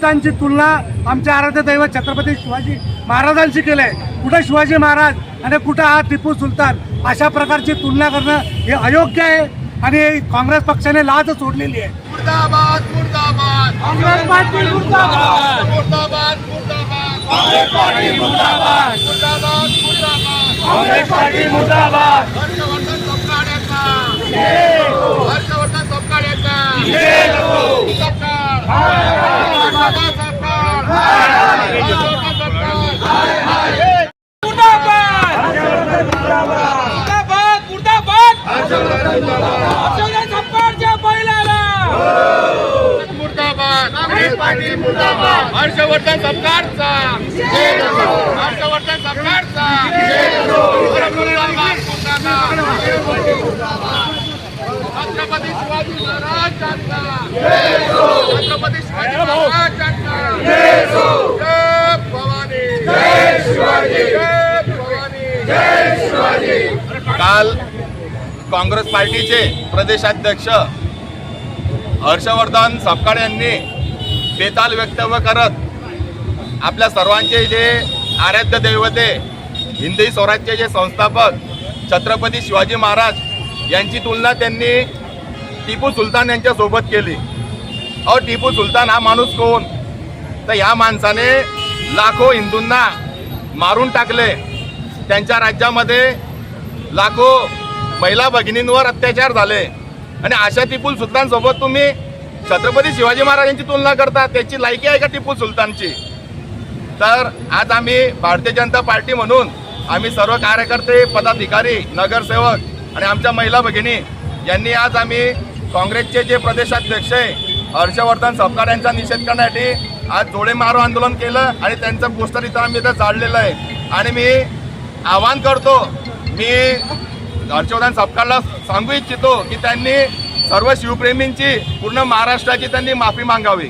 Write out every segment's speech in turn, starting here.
सुलतानची तुलना आमच्या आराध्य दैवत छत्रपती शिवाजी महाराजांशी केलंय. कुठं शिवाजी महाराज आणि कुठं हा टिपू सुलतान अशा प्रकारची तुलना करणं हे अयोग्य आहे आणि काँग्रेस पक्षाने लाज सोडलेली आहे. मुर्दाबाद मुर्दाबाद. काँग्रेस पार्टी मुर्दाबाद. मुर्दाबाद मुर्दाबाद. काँग्रेस पार्टी मुर्दाबाद. मुर्दाबाद मुर्दाबाद. काँग्रेस पार्टी मुर्दाबाद. हर्षवर्धन सोपकाड्याचा हर्षवर्धन सोपकाड्याचा सरकार हर्षवर्धन सरकार हर्षवर्धन सरकार सरकारचा हर्षवर्धन सरकारचा शिवाजी महाराजांचा छत्रपती शिवाजी महाराजांचा. जय भवानी. जय शिवाजी. जय भवानी. जय शिवाजी काल काँग्रेस पार्टीचे प्रदेशाध्यक्ष हर्षवर्धन सपकाळ यांनी बेताल वक्तव्य करत आपल्या सर्वांचे जे आराध्य दैवते हिंदी स्वराज्याचे जे संस्थापक छत्रपती शिवाजी महाराज यांची तुलना त्यांनी टिपू सुलतान यांच्या सोबत केली. अहो टिपू सुलतान हा माणूस कोण? तर या माणसाने लाखो हिंदूंना मारून टाकले. त्यांच्या राज्यामध्ये लाखो महिला भगिनींवर अत्याचार झाले. आणि अशा टिपू सुलतानसोबत तुम्ही छत्रपती शिवाजी महाराजांची तुलना करता त्याची लायकी आहे का टिपू सुलतानची? तर आज आम्ही भारतीय जनता पार्टी म्हणून आम्ही सर्व कार्यकर्ते पदाधिकारी नगरसेवक आणि आमच्या महिला भगिनी यांनी आज आम्ही काँग्रेसचे जे प्रदेशाध्यक्ष आहे हर्षवर्धन सपकाळ यांचा निषेध करण्यासाठी आज जोडे मारो आंदोलन केलं आणि त्यांचं पोस्टर इथं आम्ही इथं जाळलेलं आहे. आणि मी आवाहन करतो मी हर्षवर्धन सपकाळला सांगू इच्छितो की त्यांनी सर्व शिवप्रेमींची पूर्ण महाराष्ट्राची त्यांनी माफी मागावी.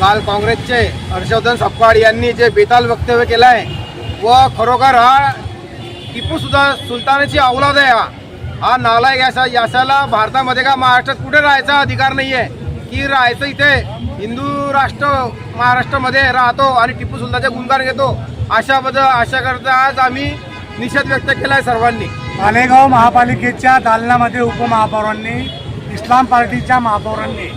काल काँग्रेसचे हर्षवर्धन सपकाळ यांनी जे बेताल वक्तव्य केलं आहे व खरोखर हा टिपू सुद्धा सुलतानाची अवलाद आहे हा. हा नालायक असा याच्याला भारतामध्ये का महाराष्ट्रात कुठे राहायचा अधिकार नाही आहे की राहायचं इथे? हिंदू राष्ट्र महाराष्ट्रामध्ये राहतो आणि टिपू सुलतानचे गुणगान घेतो. अशा बद्दल अशा करता आज आम्ही निषेध व्यक्त केला आहे सर्वांनी. मालेगाव महापालिकेच्या दालनामध्ये उपमहापौरांनी इस्लाम पार्टीच्या महापौरांनी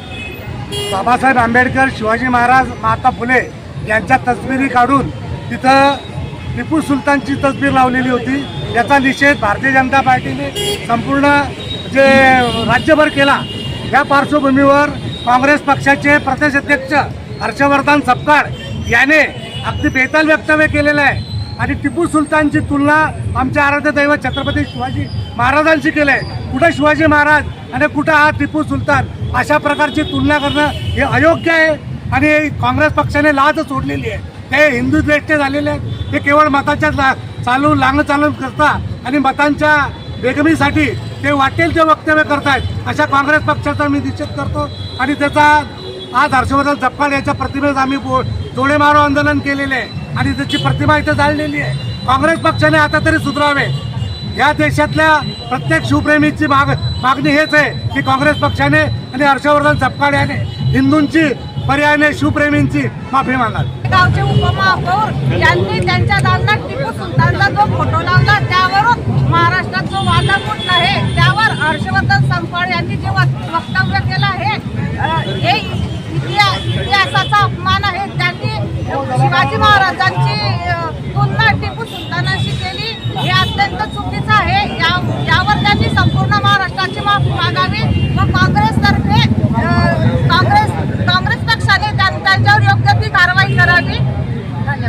बाबासाहेब आंबेडकर शिवाजी महाराज महात्मा फुले यांच्या तस्विरी काढून तिथं टिपू सुलतानची तसबीर लावलेली होती. याचा निषेध भारतीय जनता पार्टीने संपूर्ण जे राज्यभर केला या पार्श्वभूमीवर काँग्रेस पक्षाचे प्रदेश अध्यक्ष हर्षवर्धन सपकाळ याने अगदी बेताल वक्तव्य केलेलं आहे. आणि टिपू सुलतानची तुलना आमच्या आराध्य दैवत छत्रपती शिवाजी महाराजांशी केलं आहे कुठं शिवाजी महाराज आणि कुठं हा टिपू सुलतान अशा प्रकारची तुलना करणं हे अयोग्य आहे. आणि काँग्रेस पक्षाने लाज सोडलेली आहे. ते हिंदू द्वेष्टे झालेले आहेत. ते केवळ मताच्या ला- चालून लांग चालून करता आणि मतांच्या बेगमीसाठी ते वाटेल ते वक्तव्य करतायत. अशा काँग्रेस पक्षाचा मी निषेध करतो आणि त्याचा आज हर्षवर्धन जप्पाड याच्या प्रतिमेस आम्ही बो जोडे मारो आंदोलन केलेले आहे आणि त्याची प्रतिमा इथे जाळलेली आहे. काँग्रेस पक्षाने आता तरी सुधारावे. या देशातल्या प्रत्येक शिवप्रेमीची माग मागणी हेच आहे की काँग्रेस पक्षाने आणि हर्षवर्धन जपकाड याने हिंदूंची पर्यायाने शिवप्रेमींची माफी मागावी गावचे उपमहापौर यांनी त्यांच्या दालनात टिपू सुलतानचा जो फोटो लावला त्यावरून महाराष्ट्रात जो वादापूट आहे त्यावर हर्षवर्धन संपाळ यांनी जे वक्तव्य केलं आहे हे इतिहासाचा अपमान आहे. त्यांनी शिवाजी महाराजांची तुलना टिपू सुलतानाशी केली हे अत्यंत चुकीचं आहे. या यावर त्यांनी संपूर्ण महाराष्ट्राची माफी मागावी.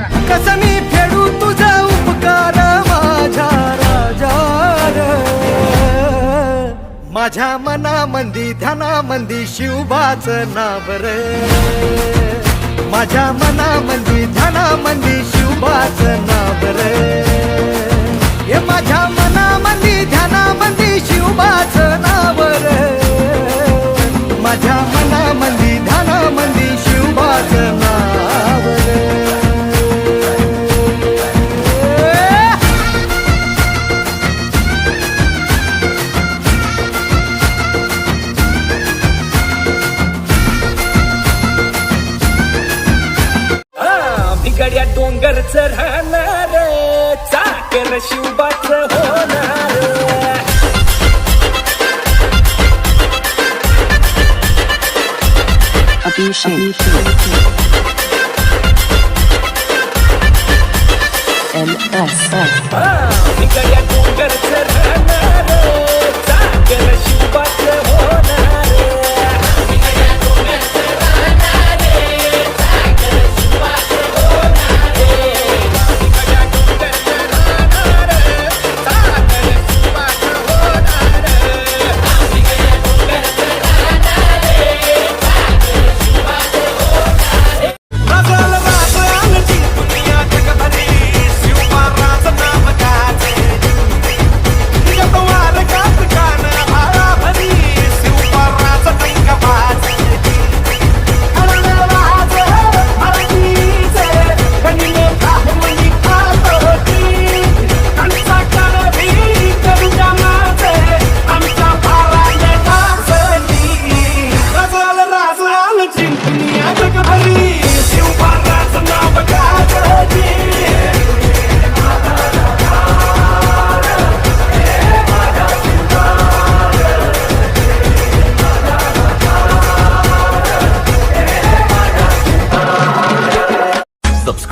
कसं मी फेडू तुझा उपकार माझ्या राजा माझ्या मनामंदी ध्यानामंदी शिवबाच नाव रे. माझ्या मनामंदी ध्यानामंदी चढ रे चाकर शिवबाच होणार Abusing. LSF. Ah, nigga, ya tu